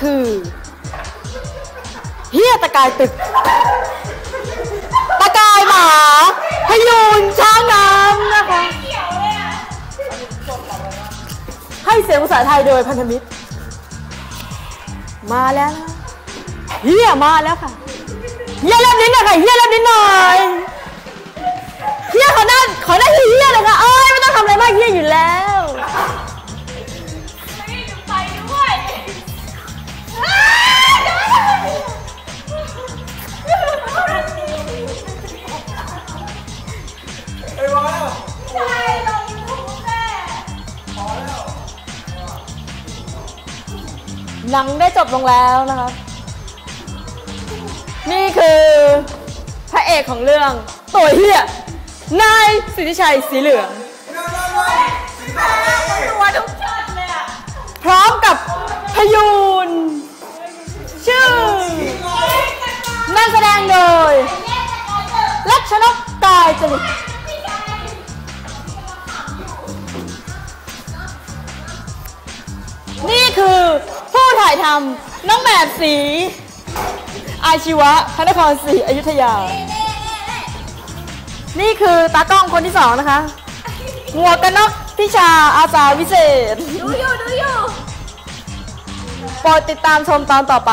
คือเฮียตะกายตึก ตะกายหมาพยูนช้างน้ำนะคะ ให้เสียงภาษาไทยโดยพันธมิตร มาแล้วนะเฮียมาแล้วค่ะเฮียเล่นนิดหน่อยค่ะเฮียเล่นนิดหน่อ หนังได้จบลงแล้วนะครับ นี่คือพระเอกของเรื่องตัวเฮียนายสิทธิชัยสีเหลือง ตัวทุกช็อตเลยอะพร้อมกับพยูน ชื่อ นักแสดงโดยรัชนกกายจริตนี่คือ ถ่ายทำน้องแบบสี อาชีวะพระนครศรีอยุธยา นี่คือตากล้องคนที่สองนะคะหมวกกันน็อกพิชาอาสาวิเศษดูอยู่ดูอยู่โปรดติดตามชมตอนต่อไป